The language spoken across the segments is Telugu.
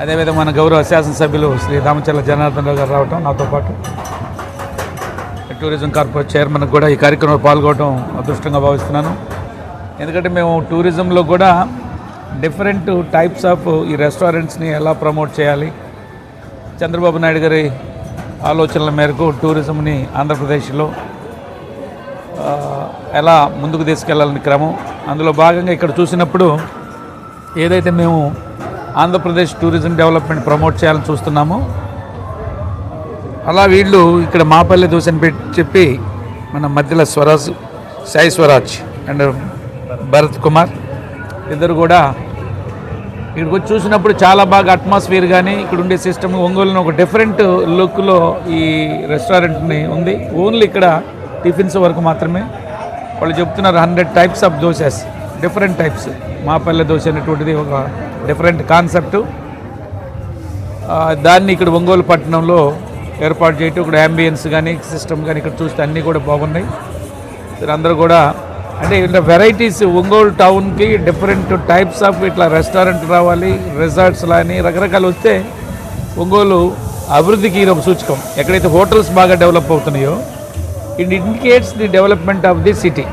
అదేవిధంగా మన గౌరవ శాసనసభ్యులు శ్రీ రామచర్ల జనార్దన్ రావు గారు రావటం నాతో పాటు. టూరిజం కార్పొరేట్ చైర్మన్ కూడా ఈ కార్యక్రమంలో పాల్గొనడం అదృష్టంగా భావిస్తున్నాను. ఎందుకంటే మేము టూరిజంలో కూడా డిఫరెంట్ టైప్స్ ఆఫ్ ఈ రెస్టారెంట్స్ని ఎలా ప్రమోట్ చేయాలి చంద్రబాబు నాయుడు గారి ఆలోచనల మేరకు టూరిజంని ఆంధ్రప్రదేశ్లో ఎలా ముందుకు తీసుకెళ్ళాలని క్రమం. అందులో భాగంగా ఇక్కడ చూసినప్పుడు ఏదైతే మేము ఆంధ్రప్రదేశ్ టూరిజం డెవలప్మెంట్ ప్రమోట్ చేయాలని చూస్తున్నాము. అలా వీళ్ళు ఇక్కడ మాపల్లె దోశ అని పెట్టి చెప్పి మన మధ్యలో స్వరాజ్ సాయి స్వరాజ్ అండ్ భరత్ కుమార్ ఇద్దరు కూడా ఇక్కడికి వచ్చి చూసినప్పుడు చాలా బాగా అట్మాస్ఫియర్ కానీ ఇక్కడ ఉండే సిస్టమ్ ఒంగోలులో ఒక డిఫరెంట్ లుక్లో ఈ రెస్టారెంట్ని ఉంది. ఓన్లీ ఇక్కడ టిఫిన్స్ వరకు మాత్రమే. వాళ్ళు చెప్తున్నారు hundred types of dosas different types మాపల్లె దోశ అనేటువంటిది ఒక డిఫరెంట్ కాన్సెప్టు దాన్ని ఇక్కడ ఒంగోలు పట్టణంలో ఏర్పాటు చేయటం ఇక్కడ అంబియన్స్ కానీ సిస్టమ్ కానీ ఇక్కడ చూస్తే అన్నీ కూడా బాగున్నాయి. మీరు అందరూ కూడా అంటే ఇట్లా వెరైటీస్ ఒంగోలు టౌన్కి డిఫరెంట్ టైప్స్ ఆఫ్ ఇట్లా రెస్టారెంట్ రావాలి రిసార్ట్స్ అని రకరకాలు వస్తే ఒంగోలు అభివృద్ధికి ఇది ఒక సూచకం. ఎక్కడైతే హోటల్స్ బాగా డెవలప్ అవుతున్నాయో it indicates the development of the city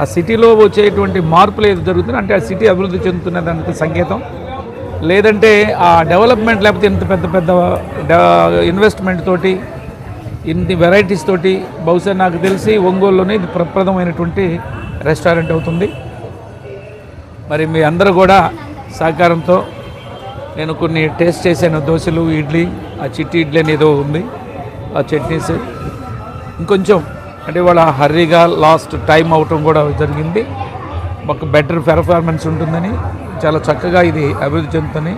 ఆ సిటీలో వచ్చేటువంటి మార్పులు ఏది జరుగుతున్నాయి అంటే ఆ సిటీ అభివృద్ధి చెందుతున్న దానికి సంకేతం. లేదంటే ఆ డెవలప్మెంట్ లేకపోతే ఇంత పెద్ద పెద్ద ఇన్వెస్ట్మెంట్ తోటి ఇన్ని వెరైటీస్ తోటి బహుశా నాకు తెలిసి ఒంగోలులోనే ఇది ప్రప్రదమైనటువంటి రెస్టారెంట్ అవుతుంది. మరి మీ అందరూ కూడా సహకారంతో నేను కొన్ని టేస్ట్ చేశాను దోశలు ఇడ్లీ ఆ చిట్టి ఇడ్లీ అనేదో ఉంది ఆ చట్నీస్. ఇంకొంచెం అంటే వాళ్ళ హర్రీగా లాస్ట్ టైం అవటం కూడా జరిగింది. ఒక బెటర్ పెర్ఫార్మెన్స్ ఉంటుందని చాలా చక్కగా ఇది అభివృద్ధి చెందుతుంది.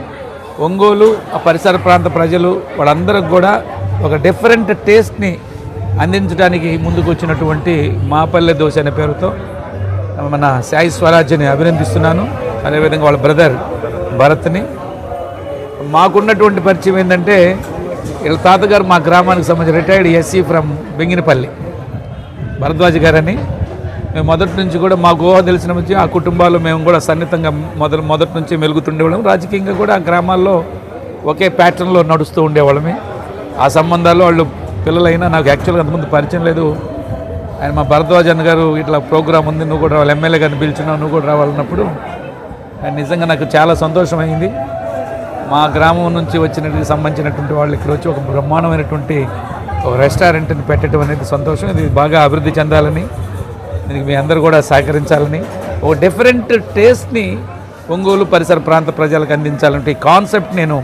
ఒంగోలు ఆ పరిసర ప్రాంత ప్రజలు వాళ్ళందరికి కూడా ఒక డిఫరెంట్ టేస్ట్ని అందించడానికి ముందుకు వచ్చినటువంటి మాపల్లె దోశ అనే పేరుతో మన సాయి స్వరాజ్ని అభినందిస్తున్నాను. అదేవిధంగా వాళ్ళ బ్రదర్ భరత్ని. మాకున్నటువంటి పరిచయం ఏంటంటే వీళ్ళ తాతగారు మా గ్రామానికి సంబంధించి retired SC from Benginapalli Bharadwaj గారని. మేము మొదటి నుంచి కూడా మా గోవా తెలిసిన నుంచి ఆ కుటుంబాలు మేము కూడా సన్నిహితంగా మొదలు మొదటి నుంచి మెలుగుతుండేవాళ్ళం. రాజకీయంగా కూడా ఆ గ్రామాల్లో ఒకే ప్యాటర్న్లో నడుస్తూ ఉండేవాళ్ళమే. ఆ సంబంధాలు వాళ్ళు పిల్లలైనా నాకు యాక్చువల్గా అంతకుముందు పరిచయం లేదు. ఆయన మా భరద్వాజ్ అన్న గారు ఇట్లా ప్రోగ్రామ్ ఉంది నువ్వు కూడా రావాలి ఎమ్మెల్యే గారిని పిలిచినావు నువ్వు కూడా రావాలన్నప్పుడు ఆయన నిజంగా నాకు చాలా సంతోషమైంది. మా గ్రామం నుంచి వచ్చినట్టుగా సంబంధించినటువంటి వాళ్ళు ఇక్కడ వచ్చి ఒక బ్రహ్మాండమైనటువంటి రెస్టారెంట్ని పెట్టడం అనేది సంతోషం. ఇది బాగా అభివృద్ధి చెందాలని దీనికి మీ అందరూ కూడా సహకరించాలని. ఒక డిఫరెంట్ టేస్ట్ని ఒంగోలు పరిసర ప్రాంత ప్రజలకు అందించాలంటే ఈ కాన్సెప్ట్ నేను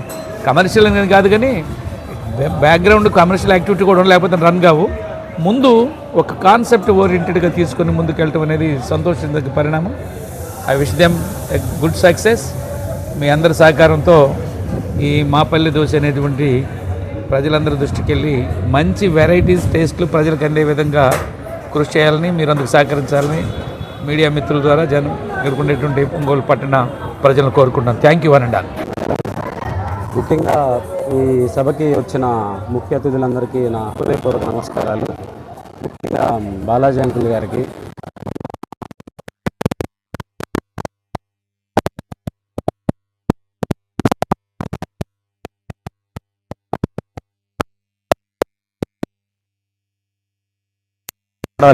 కమర్షియల్ అనేది కాదు కానీ బ్యాక్గ్రౌండ్ కమర్షియల్ యాక్టివిటీ కూడా లేకపోతే రన్ కావు. ముందు ఒక కాన్సెప్ట్ ఓరియంటెడ్గా తీసుకొని ముందుకెళ్ళటం అనేది సంతోషించదగ్గ పరిణామం. I wish them a good success మీ అందరి సహకారంతో ఈ మాపల్లి దోశ అనేటువంటి ప్రజలందరి దృష్టికి వెళ్ళి మంచి వెరైటీస్ టేస్ట్లు ప్రజలకు అందే విధంగా కృషి చేయాలని మీరు అందుకు సహకరించాలని మీడియా మిత్రుల ద్వారా జనం ఎదుర్కొనేటువంటి ఒంగోలు పట్టణ ప్రజలను కోరుకుంటాం థ్యాంక్ యూ అనండా ముఖ్యంగా ఈ సభకి వచ్చిన ముఖ్య అతిథులందరికీ నా హృదయపూర్వక నమస్కారాలు. ముఖ్యంగా బాలాజీ అంకుల్ గారికి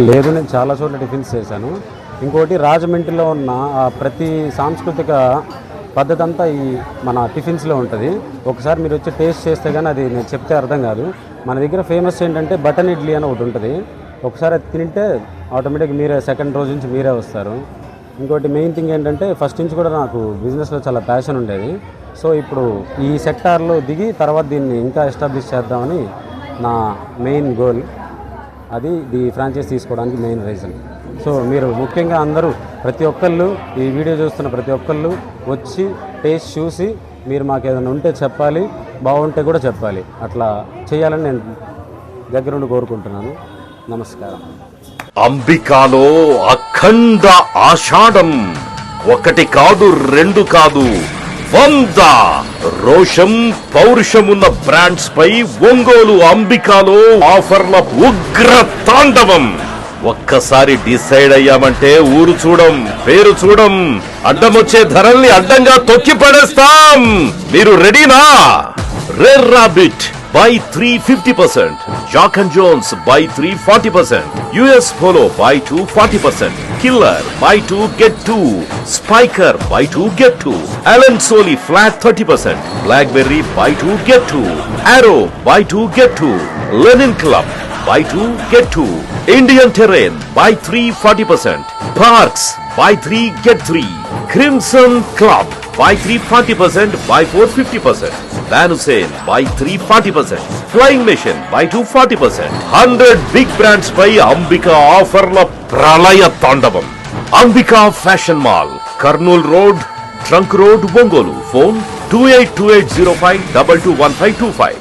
లేదు నేను చాలా చోట్ల టిఫిన్స్ చేశాను. ఇంకోటి రాజమండ్రిలో ఉన్న ప్రతి సాంస్కృతిక పద్ధతి అంతా ఈ మన టిఫిన్స్లో ఉంటుంది. ఒకసారి మీరు వచ్చి టేస్ట్ చేస్తే కానీ అది నేను చెప్తే అర్థం కాదు. మన దగ్గర ఫేమస్ ఏంటంటే బటన్ ఇడ్లీ అని ఒకటి ఉంటుంది. ఒకసారి అది తింటే ఆటోమేటిక్ మీరే సెకండ్ రోజు నుంచి మీరే వస్తారు. ఇంకోటి మెయిన్ థింగ్ ఏంటంటే ఫస్ట్ నుంచి కూడా నాకు బిజినెస్లో చాలా ప్యాషన్ ఉండేది. సో ఇప్పుడు ఈ సెక్టార్లో దిగి తర్వాత దీన్ని ఇంకా ఎస్టాబ్లిష్ చేద్దామని నా మెయిన్ గోల్. అది ఈ ఫ్రాంచైజ్ తీసుకోవడానికి మెయిన్ రీజన్ సో మీరు ముఖ్యంగా అందరూ ప్రతి ఒక్కళ్ళు ఈ వీడియో చూస్తున్న ప్రతి ఒక్కళ్ళు వచ్చి టేస్ట్ చూసి మీరు మాకు ఏదైనా ఉంటే చెప్పాలి బాగుంటే కూడా చెప్పాలి. అట్లా చేయాలని నేను దగ్గరుండి కోరుకుంటున్నాను. నమస్కారం. అంబికాలో అఖండ ఆషాఢం. ఒకటి కాదు రెండు కాదు. వంద రోషం పౌరుషమున్న బ్రాండ్స్ పై ఒంగోలు అంబికాలో ఆఫర్ల ఉగ్ర తాండవం. ఒక్కసారి డిసైడ్ అయ్యామంటే ఊరు చూడం పేరు చూడం అడ్డమొచ్చే ధరల్ని అడ్డంగా తొక్కి పడేస్తాం. మీరు రెడీనా? Rare Rabbit buy three fifty percent. Jack and Jones buy three forty percent. US Polo buy two forty percent. Killer, buy 2, get 2. Spiker, buy 2, get 2. Alan Soli, flat 30%. Blackberry, buy 2, get 2. Arrow, buy 2, get 2. Lenin Club, buy 2, get 2. Indian Terrain, buy 3, 40%. Parks, buy 3, get 3. Crimson Club, buy three 40 percent buy four 50 percent van hussein buy three 40 percent flying machine buy two 40 percent 100 big brands by ambika ఆఫర్ల ప్రళయ తాండవం Ambika fashion mall Kurnool road trunk road Ongole phone two eight two eight zero five double two one five two five